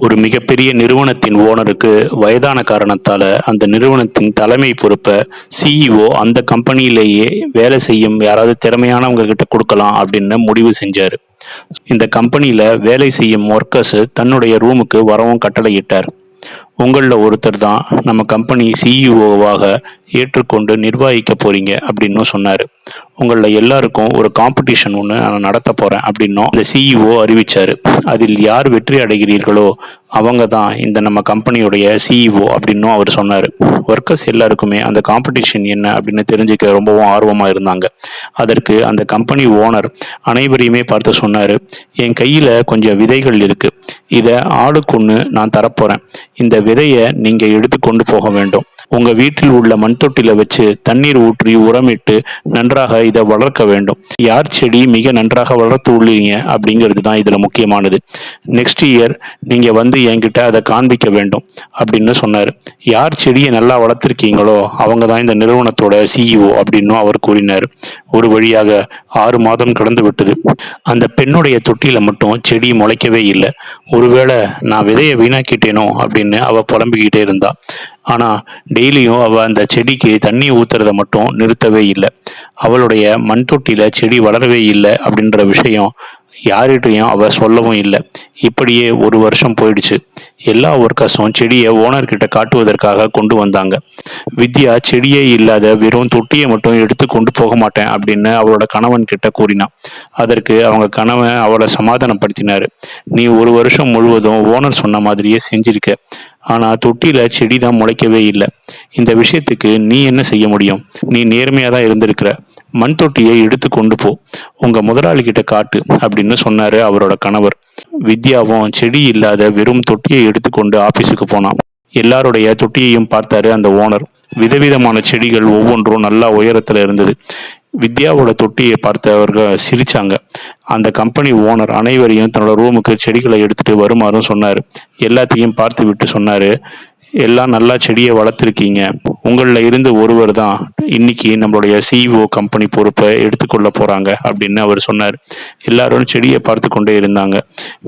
ஒரு மிகப்பெரிய நிறுவனத்தின் ஓனருக்கு வயதான காரணத்தால அந்த நிறுவனத்தின் தலைமை பொறுப்பை சிஇஓ அந்த கம்பெனியிலேயே வேலை செய்யும் யாராவது திறமையானவங்க கிட்ட கொடுக்கலாம் அப்படின்னு முடிவு செஞ்சார். இந்த கம்பெனியில வேலை செய்யும் ஒர்க்கர்ஸ் தன்னுடைய ரூமுக்கு வரவும் கட்டளையிட்டார். உங்களில் ஒருத்தர் தான் நம்ம கம்பெனி சிஇஓவாக ஏற்றுக்கொண்டு நிர்வகிக்க போகிறீங்க அப்படின்னும் சொன்னார். உங்களில் எல்லாருக்கும் ஒரு காம்படிஷன் ஒன்று நான் நடத்த போகிறேன் அப்படின்னும் இந்த சிஇஓ அறிவிச்சார். அதில் யார் வெற்றி அடைகிறீர்களோ அவங்க தான் இந்த நம்ம கம்பெனியுடைய சிஇஓ அப்படின்னும் அவர் சொன்னார். ஒர்க்கர்ஸ் எல்லாருக்குமே அந்த காம்படிஷன் என்ன அப்படின்னு தெரிஞ்சுக்க ரொம்பவும் ஆர்வமாக இருந்தாங்க. அதற்கு அந்த கம்பெனி ஓனர் அனைவரையுமே பார்த்து சொன்னார் என் கையில் கொஞ்சம் விதைகள் இருக்குது இதை ஆளுக்கு ஒன்று நான் தரப்போகிறேன் இந்த விதையை நீங்கள் எடுத்து கொண்டு போக வேண்டும். உங்கள் வீட்டில் உள்ள மண் தொட்டில வச்சு தண்ணீர் ஊற்றி உரமிட்டு நன்றாக இதை வளர்க்க வேண்டும். யார் செடி மிக நன்றாக வளர்த்து உள்ளீங்க அப்படிங்கிறது தான் இதில் முக்கியமானது. நெக்ஸ்ட் இயர் நீங்கள் வந்து என்கிட்ட அதை காண்பிக்க வேண்டும் அப்படின்னு சொன்னார். யார் செடியை நல்லா வளர்த்துருக்கீங்களோ அவங்க தான் இந்த நிறுவனத்தோட சிஇஓ அப்படின்னும் அவர் கூறினார். ஒரு வழியாக ஆறு மாதம் கடந்து விட்டது. அந்த பெண்ணுடைய தொட்டியில மட்டும் செடி முளைக்கவே இல்லை. ஒருவேளை நான் விதையை வீணாக்கிட்டேனோ அப்படின்னு அவ புலம்பிக்கிட்டே இருந்தா. ஆனால் டெய்லியும் அவள் அந்த செடிக்கு தண்ணி ஊற்றுறதை மட்டும் நிறுத்தவே இல்லை. அவளுடைய மண் தொட்டியில் செடி வளரவே இல்லை அப்படின்ற விஷயம் யார்கிட்டையும் அவள் சொல்லவும் இல்லை. இப்படியே ஒரு வருஷம் போயிடுச்சு. எல்லா ஒர்க்கர்ஸும் செடியை ஓனர்கிட்ட காட்டுவதற்காக கொண்டு வந்தாங்க. வித்யா செடியே இல்லாத வெறும் தொட்டியை மட்டும் எடுத்து கொண்டு போக மாட்டேன் அப்படின்னு அவளோட கணவன் கிட்ட கூறினான். அதற்கு அவங்க கணவன் அவளை சமாதானப்படுத்தினார். நீ ஒரு வருஷம் முழுவதும் ஓனர் சொன்ன மாதிரியே செஞ்சிருக்க. ஆனா தொட்டியில செடி தான் முளைக்கவே இல்லை. இந்த விஷயத்துக்கு நீ என்ன செய்ய முடியும்? நீ நேர்மையாக தான் இருந்திருக்கிற. மண் தொட்டியை எடுத்து கொண்டு போ. உங்க முதலாளி கிட்ட காட்டு அப்படின்னு சொன்னாரு அவரோட கணவர். வித்யாவும் செடி இல்லாத வெறும் தொட்டியை எடுத்துக்கொண்டு ஆபீஸுக்கு போனான். எல்லாருடைய தொட்டியையும் பார்த்தாரு அந்த ஓனர். விதவிதமான செடிகள் ஒவ்வொன்றும் நல்லா உயரத்துல இருந்தது. வித்யாவோட தொட்டியை பார்த்தவர்கள் சிரிச்சாங்க. அந்த கம்பெனி ஓனர் அனைவரையும் தன்னோட ரூமுக்கு செடிகளை எடுத்துட்டு வருமாறும் சொன்னார். எல்லாத்தையும் பார்த்து விட்டு சொன்னார் எல்லாம் நல்லா செடியை வளர்த்துருக்கீங்க. உங்களில் இருந்து ஒருவர் தான் இன்னைக்கு நம்மளுடைய சிஇஓ கம்பெனி பொறுப்பை எடுத்துக்கொள்ள போகிறாங்க அப்படின்னு அவர் சொன்னார். எல்லாரும் செடியை பார்த்து கொண்டே இருந்தாங்க.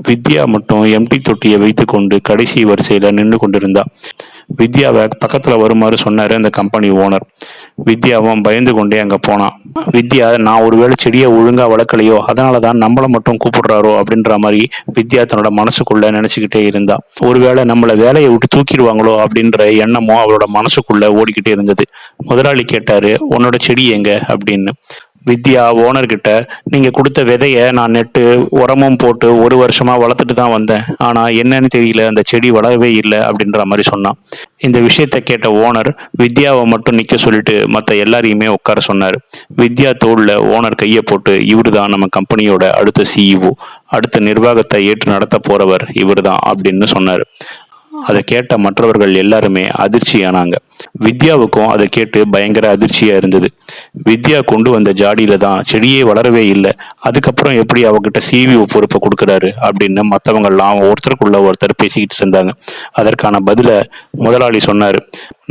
வித்யா மட்டும் எம்டி தொட்டியை வைத்துக்கொண்டு கடைசி வரிசையில் நின்று கொண்டிருந்தா. வித்யாவை பக்கத்தில் வருமாறு சொன்னார் அந்த கம்பெனி ஓனர் வித்யாவும் பயந்து கொண்டே அங்கே போனான் வித்யா நான் ஒருவேளை செடியை ஒழுங்காக வளர்க்கலையோ அதனாலதான் நம்மளை மட்டும் கூப்பிடுறாரோ அப்படின்ற மாதிரி வித்யா தன்னோட மனசுக்குள்ள நினச்சிக்கிட்டே இருந்தா. ஒருவேளை நம்மளை வேலையை விட்டு தூக்கிடுவாங்களோ அப்படின்ற எண்ணமும் அவளோட மனசுக்குள்ளே ஓடிக்கிட்டே இருந்தது. முதலாளி கேட்டார் உன்னோட செடி எங்க? அப்படின்னு. வித்யா ஓனர்கிட்ட நீங்கள் கொடுத்த விதையை நான் நெட்டு உரமும் போட்டு ஒரு வருஷமாக வளர்த்துட்டு தான் வந்தேன். ஆனால் என்னன்னு தெரியல அந்த செடி வளரவே இல்லை அப்படின்ற மாதிரி சொன்னான். இந்த விஷயத்த கேட்ட ஓனர் வித்யாவை மட்டும் நிற்க சொல்லிட்டு மற்ற எல்லாரையுமே உட்கார சொன்னார். வித்யா தோளில் ஓனர் கையை போட்டு இவர் தான் நம்ம கம்பெனியோட அடுத்த சிஇஓ அடுத்த நிர்வாகத்தை ஏற்று நடத்த போகிறவர் இவர் தான் அப்படின்னு சொன்னார். அதை கேட்ட மற்றவர்கள் எல்லாருமே அதிர்ச்சியானாங்க. வித்யாவுக்கும் அதை கேட்டு பயங்கர அதிர்ச்சியாக இருந்தது. வித்யா கொண்டு வந்த ஜாடியில தான் செடியே வளரவே இல்லை. அதுக்கப்புறம் எப்படி அவகிட்ட சிவிஓ பொறுப்பை கொடுக்குறாரு அப்படின்னு மற்றவங்கெல்லாம் ஒருத்தருக்குள்ள ஒருத்தர் பேசிக்கிட்டு இருந்தாங்க. அதற்கான பதில முதலாளி சொன்னாரு.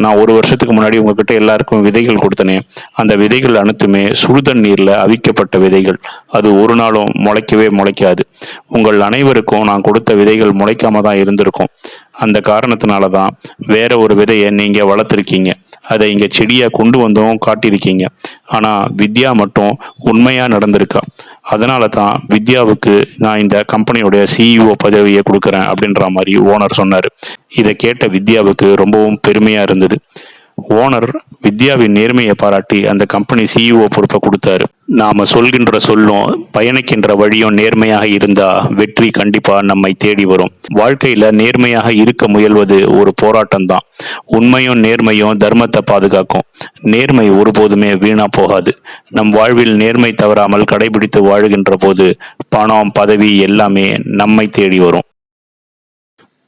நான் ஒரு வருஷத்துக்கு முன்னாடி உங்ககிட்ட எல்லாருக்கும் விதைகள் கொடுத்தனே அந்த விதைகள் அனைத்துமே சுடுதண்ணீர்ல அவிக்கப்பட்ட விதைகள். அது ஒரு நாளும் முளைக்கவே முளைக்காது. உங்கள் அனைவருக்கும் நான் கொடுத்த விதைகள் முளைக்காம தான் இருந்திருக்கும். அந்த காரணத்தினால தான் வேற ஒரு விதையை நீங்க வளர்த்துருக்கீங்க. அதை இங்க செடியா கொண்டு வந்தும் காட்டியிருக்கீங்க. ஆனா வித்யா மட்டும் உண்மையா நடந்திருக்கா. அதனால தான் வித்யாவுக்கு நான் இந்த கம்பெனியோடைய சிஇஓ பதவியை கொடுக்குறேன் அப்படின்ற மாதிரி ஓனர் சொன்னார். இதை கேட்ட வித்யாவுக்கு ரொம்பவும் பெருமையாக இருந்தது. ஓனர் வித்யாவின் நேர்மையை பாராட்டி அந்த கம்பெனி சிஇஓ பொறுப்பை கொடுத்தாரு. நாம சொல்கின்ற சொல்லும் பயணிக்கின்ற வழியும் நேர்மையாக இருந்தா வெற்றி கண்டிப்பா நம்மை தேடி வரும். வாழ்க்கையில நேர்மையாக இருக்க முயல்வது ஒரு போராட்டம் தான் உண்மையும் நேர்மையும் தர்மத்தை பாதுகாக்கும். நேர்மை ஒருபோதுமே வீணா போகாது. நம் வாழ்வில் நேர்மை தவறாமல் கடைபிடித்து வாழ்கின்ற போது பணம் பதவி எல்லாமே நம்மை தேடி வரும்.